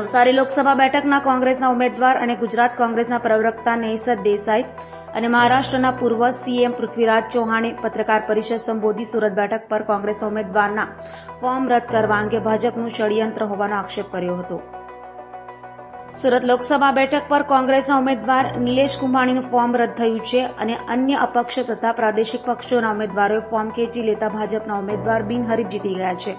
નવસારી લોકસભા બેઠકના કોંગ્રેસના ઉમેદવાર અને ગુજરાત કોંગ્રેસના પ્રવક્તા નૈસદ દેસાઈ અને મહારાષ્ટ્રના પૂર્વ સીએમ પૃથ્વીરાજ ચૌહાણે પત્રકાર પરિષદ સંબોધી સુરત બેઠક પર કોંગ્રેસ ઉમેદવારના ફોર્મ રદ કરવા અંગે ભાજપનું ષડયંત્ર હોવાનો આક્ષેપ કર્યો હતો. સુરત લોકસભા બેઠક પર કોંગ્રેસના ઉમેદવાર નિલેશ કુંભાણીનું ફોર્મ રદ થયું છે અને અન્ય અપક્ષ તથા પ્રાદેશિક પક્ષોના ઉમેદવારોએ ફોર્મ ખેંચી લેતા ભાજપના ઉમેદવાર બિનહરીફ જીતી ગયા છે.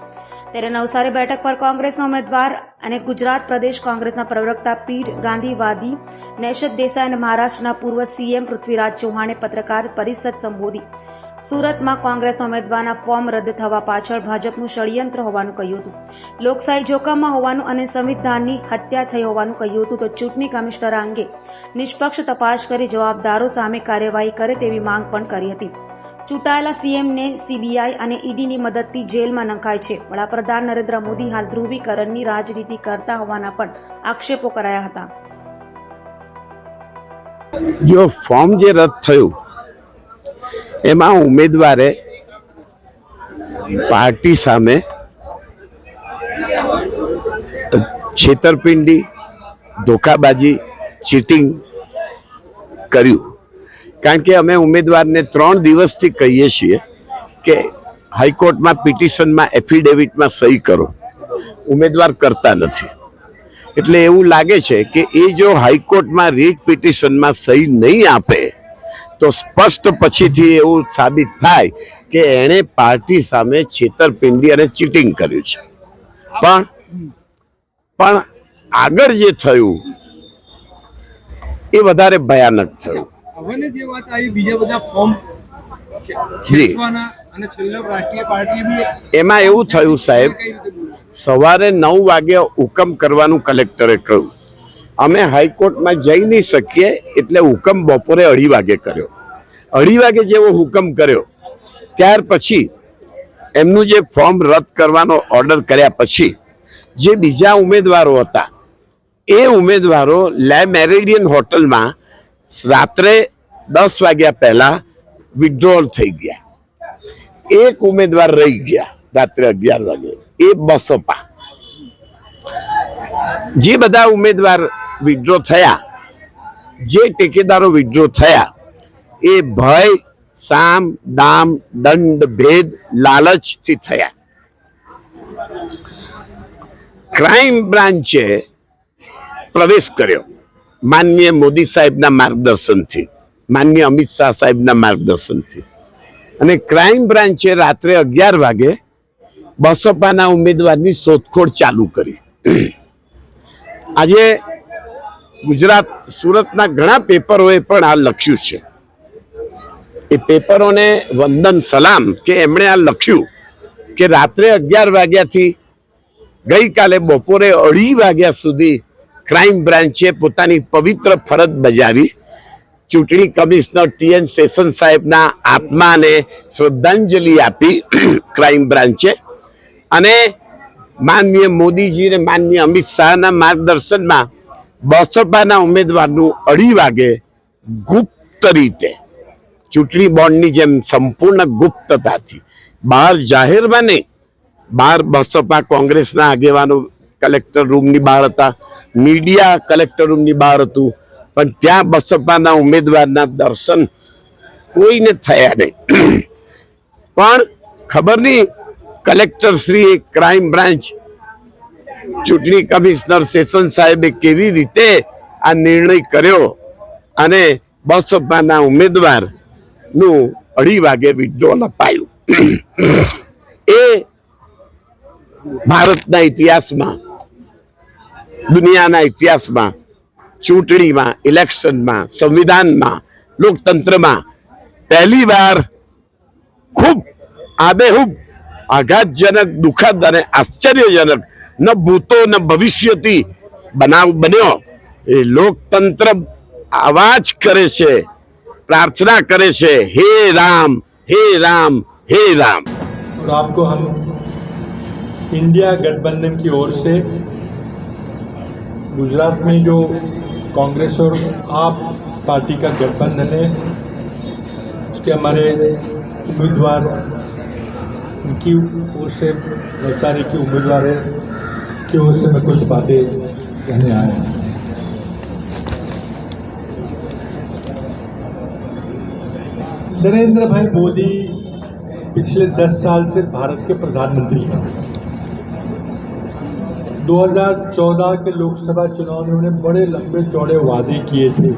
ત્યારે નવસારી બેઠક પર કોંગ્રેસના ઉમેદવાર અને ગુજરાત પ્રદેશ કોંગ્રેસના પ્રવક્તા પીઠ ગાંધીવાદી નેશદ દેસાઈ અને મહારાષ્ટ્રના પૂર્વ સીએમ પૃથ્વીરાજ ચૌહાણે પત્રકાર પરિષદ સંબોધી. સુરતમાં કોંગ્રેસ ઉમેદવારના ફોર્મ રદ થવા પાછળ ભાજપનું ષડયંત્ર હોવાનું કહ્યું હતું. લોકશાહી જોખમમાં હોવાનું અને સંવિધાનની હત્યા થઈ હોવાનું કહ્યું હતું તો ચૂંટણી કમિશનર અંગે નિષ્પક્ષ તપાસ કરી જવાબદારો સામે કાર્યવાહી કરે તેવી માંગ પણ કરી હતી. ચૂંટાયેલા સીએમને સીબીઆઈ અને ઈડીની મદદથી જેલમાં નંખાય છે. વડાપ્રધાન નરેન્દ્ર મોદી હાલ ધ્રુવીકરણની રાજનીતિ કરતા હોવાના પણ આક્ષેપો કરાયા હતા. જો ફોર્મ જે રદ થયું એમાં ઉમેદવારે પાર્ટી સામે છેતરપિંડી ધોકાબાજી ચીટિંગ કર્યું. કારણ કે અમે ઉમેદવારને ત્રણ દિવસથી કહીએ છીએ કે હાઈકોર્ટમાં પિટિશનમાં એફિડેવિટમાં સહી કરો. ઉમેદવાર કરતા નથી. એટલે એવું લાગે છે કે એ જો હાઈકોર્ટમાં રીટ પિટિશનમાં સહી નહીં આપે તો સ્પષ્ટ પછીથી એવું સાબિત થાય કે એણે પાર્ટી સામે છેતરપિંડી અને ચીટિંગ કર્યું છે. પણ પણ આગળ જે થયું એ વધારે ભયાનક થયું. હવે જે વાત આવી બીજા બધા ફોર્મ એમાં એવું થયું સાહેબ? સવારે નવ વાગે હુકમ કરવાનું કલેક્ટરે કહ્યું. અમે હાઈકોર્ટમાં જઈ નહીં શકીએ એટલે હુકમ બપોરે અઢી વાગે કર્યો. અઢી વાગે જેવો હુકમ કર્યો, ત્યાર પછી એમનું જે ફોર્મ રદ કરવાનો ઓર્ડર કર્યા પછી જે બીજા ઉમેદવારો હતા, એ ઉમેદવારો લે મેરેડિયન હોટલમાં રાત્રે દસ વાગ્યા પહેલાં વિડ્રોલ થઈ ગયા. એક ઉમેદવાર રહી ગયા રાત્રે અગિયાર વાગે. એ બસપા જે બધા ઉમેદવાર વિડ્રો થયા, જે ટેકેદારો વિડ્રો થયા, એ ભય, સામ દામ દંડ, ભેદ, લાલચથી થયા. ક્રાઇમ બ્રાન્ચે પ્રવેશ કર્યો માન્ય મોદી સાહેબના માર્ગદર્શનથી માન્ય અમિત શાહ સાહેબના માર્ગદર્શનથી. અને ક્રાઇમ બ્રાન્ચે રાત્રે અગિયાર વાગે બસપાના ઉમેદવારની શોધખોળ ચાલુ કરી. આજે ગુજરાત સુરતના ઘણા પેપરોએ પણ આ લખ્યું છે. એ પેપરોને વંદન સલામ કે એમણે આ લખ્યું કે રાત્રે અગિયાર વાગ્યાથી ગઈકાલે બપોરે અઢી વાગ્યા સુધી ક્રાઇમ બ્રાન્ચે પોતાની પવિત્ર ફરજ બજાવી. ચૂંટણી કમિશનર ટીએન સેશન સાહેબના આત્માને શ્રદ્ધાંજલિ આપી ક્રાઇમ બ્રાન્ચે. અને માનનીય મોદીજી અને માનનીય અમિત શાહના માર્ગદર્શનમાં બસપાના ઉમેદવારનું અઢી વાગે ગુપ્ત રીતે, ચૂંટણી બોન્ડની જેમ સંપૂર્ણ ગુપ્તતાથી. બહાર જાહેરમાં નહીં બહાર બસપા કોંગ્રેસના આગેવાનો કલેક્ટર રૂમની બહાર હતા, મીડિયા કલેક્ટર રૂમની બહાર હતું, પણ ત્યાં બસપાના ઉમેદવારના દર્શન કોઈને થયા નહીં. પણ ખબર નહીં કલેક્ટર શ્રી ક્રાઇમ બ્રાન્ચ ચૂંટણી કમિશનર સેશન સાહેબે કેવી રીતે આ નિર્ણય કર્યો અને બસપાના ઉમેદવારનું અઢી વાગે વિડ્રોલ અપાયું. એ ભારતના ઇતિહાસમાં, દુનિયાના ઇતિહાસમાં, ચૂંટણીમાં, ઇલેક્શનમાં, સંવિધાનમાં, લોકતંત્રમાં પહેલીવાર ખૂબ આબેહૂબ આઘાતજનક દુઃખદ અને આશ્ચર્યજનક ન ભૂતો ન ભવિષ્યથી બનાવ બન્યો એ લોકતંત્ર આવાજ કરે છે પ્રાર્થના કરે છે હે રામ હે રામ હે રામ और आपको हम इंडिया गठबंधन की ओर से गुजरात में जो कांग्रेस और आप पार्टी का गठबंधन है उसके हमारे उम्मीदवार उनकी ओर से नवसारी की उम्मीदवार की ओर से मैं कुछ बातें कहने आए हैं? नरेंद्र भाई मोदी पिछले दस साल से भारत के प्रधानमंत्री हैं। 2014 के लोकसभा चुनाव में उन्होंने बड़े लंबे चौड़े वादे किए थे।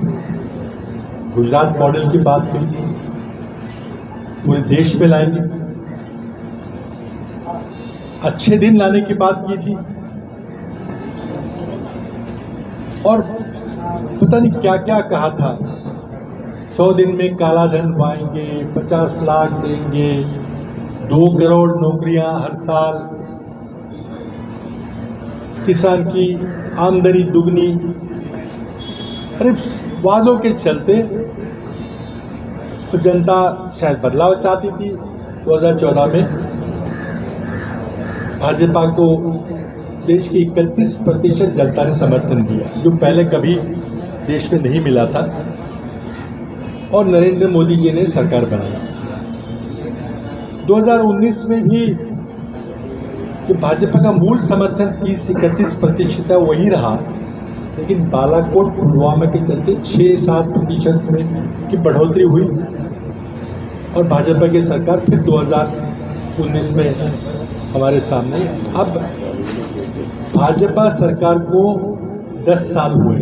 गुजरात मॉडल की बात कही थी। पूरे देश में लाएँगे। अच्छे दिन लाने की बात की थी। और पता नहीं क्या क्या कहा था। सौ दिन में काला धन पाएँगे, पचास लाख देंगे, दो करोड़ नौकरियाँ हर साल। किसान की आमदनी दुगनी। अरे, वादों के चलते तो जनता शायद बदलाव चाहती थी। 2014 में भाजपा को देश की 31 प्रतिशत जनता ने समर्थन दिया, जो पहले कभी देश में नहीं मिला था। और नरेंद्र मोदी जी ने सरकार बनाई। 2019 में भी जो भाजपा का मूल समर्थन 30 इकतीस प्रतिशत है, वही रहा। लेकिन बालाकोट, पुलवामा के चलते 6-7 प्रतिशत में की बढ़ोतरी हुई। और भाजपा की सरकार फिर 2019 में हमारे सामने। अब भाजपा सरकार को 10 साल हुए।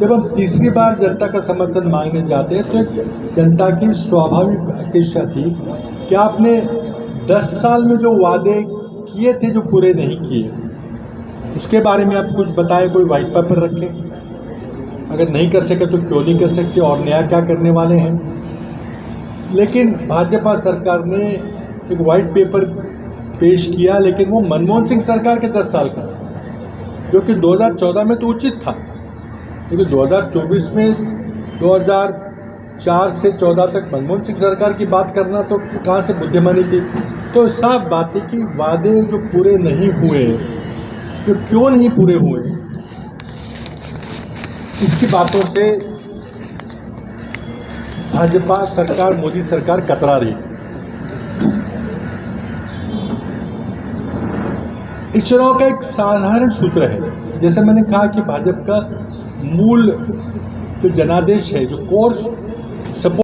जब हम तीसरी बार जनता का समर्थन मांगने जाते हैं तो जनता की स्वाभाविक अपेक्षा थी कि आपने 10 साल में जो वादे किए थे, जो पूरे नहीं किए, उसके बारे में आप कुछ बताएँ, कोई वाइट पेपर रखें। अगर नहीं कर सके तो क्यों नहीं कर सकते, और नया क्या करने वाले हैं? लेकिन भाजपा सरकार ने एक वाइट पेपर पेश किया, लेकिन वो मनमोहन सिंह सरकार के 10 साल का जो कि 2014 में तो उचित था। लेकिन 2024 में 2004 से 14 तक मनमोहन सिंह सरकार की बात करना तो कहाँ से बुद्धिमानी थी? तो साफ़ बात है कि वादे जो पूरे नहीं हुए, जो क्यों नहीं पूरे हुए, इसकी बातों से भाजपा सरकार, मोदी सरकार कतरा रही है इस चुनाव का एक साधारण सूत्र है जैसे मैंने कहा कि भाजपा का मूल जो जनादेश है जो कोर्स सपोर्ट